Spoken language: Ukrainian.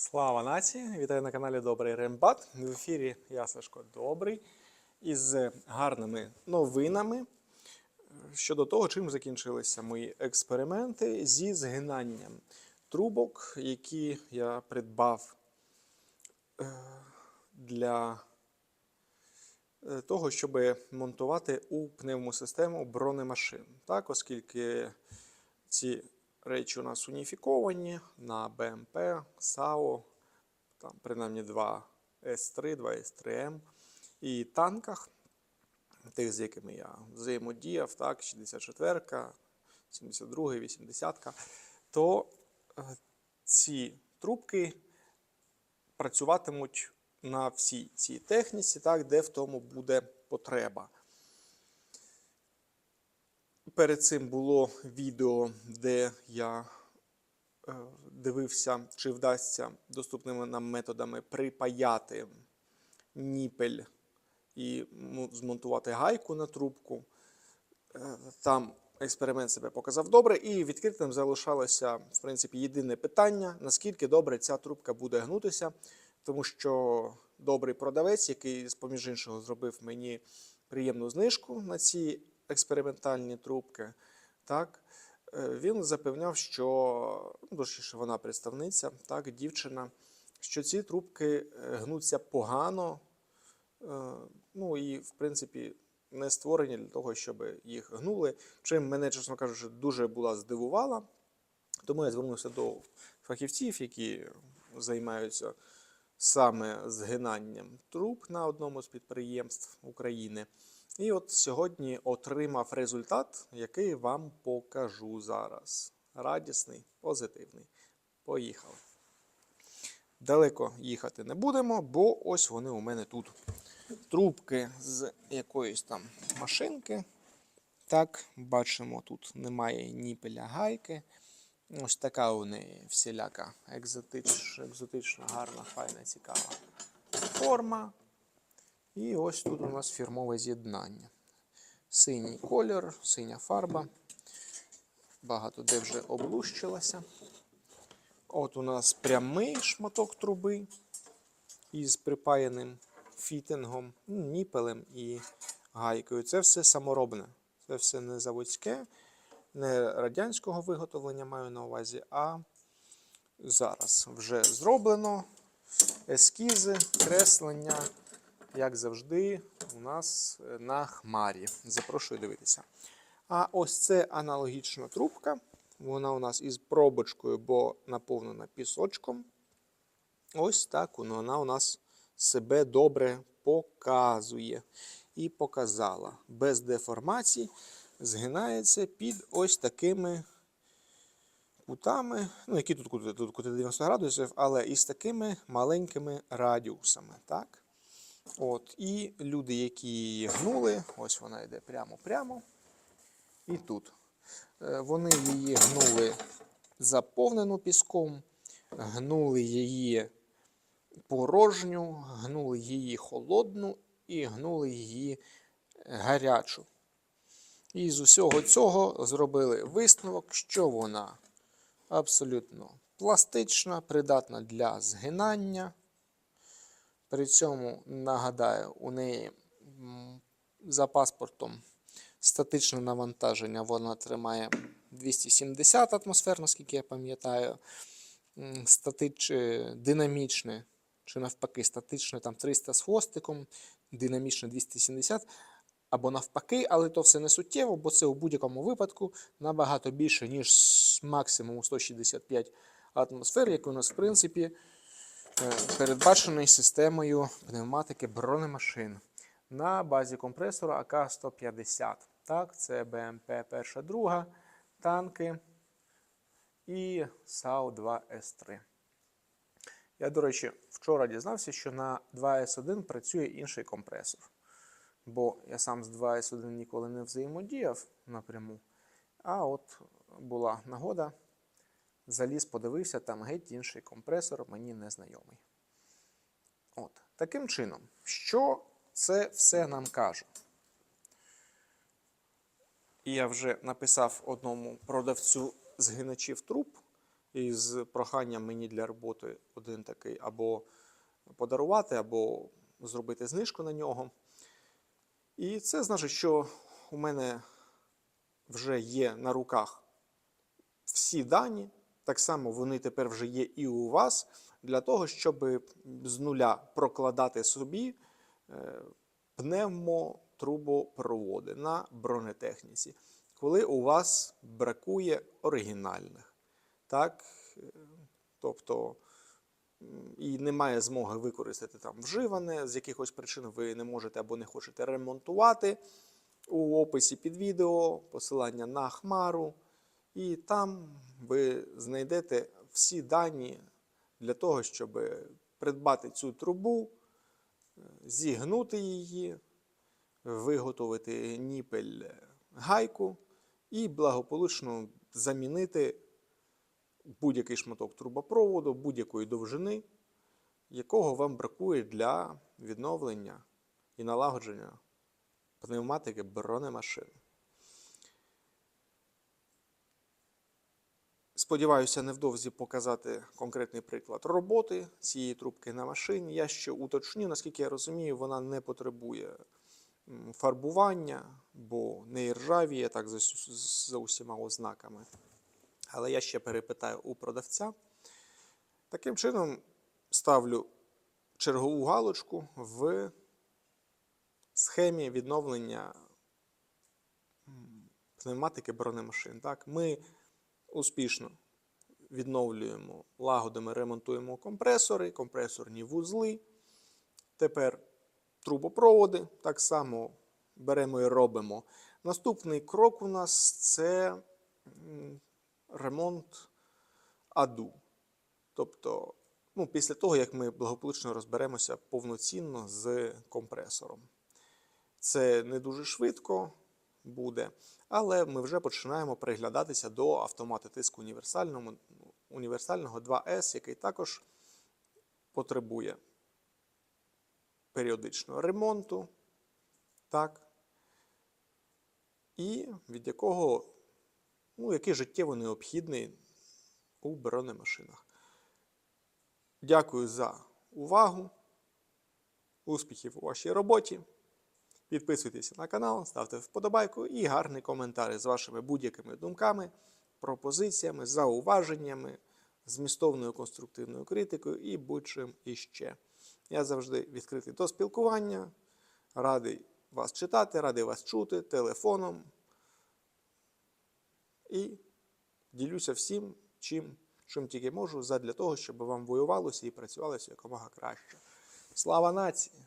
Слава нації! Вітаю на каналі Добрий Рембат. В ефірі я Сашко Добрий із гарними новинами щодо того, чим закінчилися мої експерименти зі згинанням трубок, які я придбав е, для е, того, щоб монтувати у пневмосистему бронемашин. Так, оскільки ці речі у нас уніфіковані на БМП, САО, там принаймні два С3, два С3М і танках, тих, з якими я взаємодіяв, так, 64-ка, 72 80-ка, то е, ці трубки працюватимуть на всій цій техніці, так, де в тому буде потреба. Перед цим було відео, де я е, дивився, чи вдасться доступними нам методами припаяти ніпель і змонтувати гайку на трубку. Е, Там експеримент себе показав добре, і відкритим залишалося, в принципі, єдине питання: наскільки добре ця трубка буде гнутися, тому що добрий продавець, який, з поміж іншого, зробив мені приємну знижку на ці експериментальні трубки, так, е, він запевняв, що ну, точніше, вона представниця, так, дівчина, що ці трубки е, гнуться погано, е, ну і, в принципі, не створені для того, щоб їх гнули. Чим мене, чесно кажучи, дуже була здивувала. Тому я звернувся до фахівців, які займаються саме згинанням труб на одному з підприємств України. І от сьогодні отримав результат, який вам покажу зараз. Радісний, позитивний. Поїхали. Далеко їхати не будемо, бо ось вони у мене тут. Трубки з якоїсь там машинки. Так, бачимо, тут немає ніпеля гайки. Ось така у неї всіляка екзотич, екзотична, гарна, файна, цікава форма. І ось тут у нас фірмове з'єднання. Синій колір, синя фарба. Багато де вже облущилася. От у нас прямий шматок труби із припаяним фітингом, ну, ніпелем і гайкою. Це все саморобне. Це все не заводське, не радянського виготовлення маю на увазі, а зараз вже зроблено. Ескізи, креслення, як завжди, у нас е, на хмарі. Запрошую дивитися. А ось це аналогічна трубка. Вона у нас із пробочкою, бо наповнена пісочком. Ось так вона у нас себе добре показує. І показала. Без деформацій згинається під ось такими кутами, ну, які тут кути, тут кути 90 градусів, але із такими маленькими радіусами. Так? От, І люди, які її гнули, ось вона йде прямо-прямо. І тут. Е, Вони її гнули заповнену піском, гнули її порожню, гнули її холодну і гнули її гарячу. І з усього цього зробили висновок, що вона абсолютно пластична, придатна для згинання. При цьому, нагадаю, у неї за паспортом статичне навантаження вона тримає 270 атмосфер, наскільки я пам'ятаю. Статич... е, Динамічне, чи навпаки, статичне там 300 з хвостиком, динамічне 270. Або навпаки, але то все не суттєво, бо це у будь-якому випадку набагато більше, ніж з максимуму 165 атмосфер, який у нас, в принципі, передбачений системою пневматики бронемашин на базі компресора АК-150. Так, це БМП 1-2, танки і САУ-2С3. Я, до речі, вчора дізнався, що на 2С1 працює інший компресор. Бо я сам з 2С1 ніколи не взаємодіяв напряму. А от була нагода, заліз, подивився, там геть інший компресор, мені незнайомий. От. Таким чином, що це все нам каже? І я вже написав одному продавцю згиначів труб із проханням мені для роботи один такий або подарувати, або зробити знижку на нього. І це значить, що у мене вже є на руках всі дані. Так само вони тепер вже є і у вас для того, щоб з нуля прокладати собі е, пневмотрубопроводи на бронетехніці, коли у вас бракує оригінальних. Так? Е, Тобто і немає змоги використати там вживане, з якихось причин ви не можете або не хочете ремонтувати. У описі під відео посилання на Хмару, і там ви знайдете всі дані для того, щоб придбати цю трубу, е, зігнути її, виготовити ніпель гайку і благополучно замінити будь-який шматок трубопроводу, будь-якої довжини, якого вам бракує для відновлення і налагодження пневматики бронемашин. Сподіваюся, невдовзі показати конкретний приклад роботи цієї трубки на машині. Я ще уточню, наскільки я розумію, вона не потребує фарбування, бо не іржавіє так за, за усіма ознаками. Але я ще перепитаю у продавця. Таким чином, ставлю чергову галочку в схемі відновлення пневматики бронемашин. Так, ми успішно відновлюємо, лагодимо, ремонтуємо компресори, компресорні вузли. Тепер трубопроводи так само беремо і робимо. Наступний крок у нас це ремонт аду. Тобто, ну, після того, як ми благополучно розберемося повноцінно з компресором. Це не дуже швидко буде, але ми вже починаємо приглядатися до автомата тиску універсального, універсального 2С, який також потребує періодичного ремонту, так, і від якого, ну, який життєво необхідний у бронемашинах. Дякую за увагу. Успіхів у вашій роботі. Підписуйтесь на канал, ставте вподобайку і гарний коментар з вашими будь-якими думками, пропозиціями, зауваженнями, змістовною конструктивною критикою і будь-чим іще. Я завжди відкритий до спілкування, радий вас читати, радий вас чути телефоном. І ділюся всім, чим, чим тільки можу, задля того, щоб вам воювалося і працювалося якомога краще. Слава нації!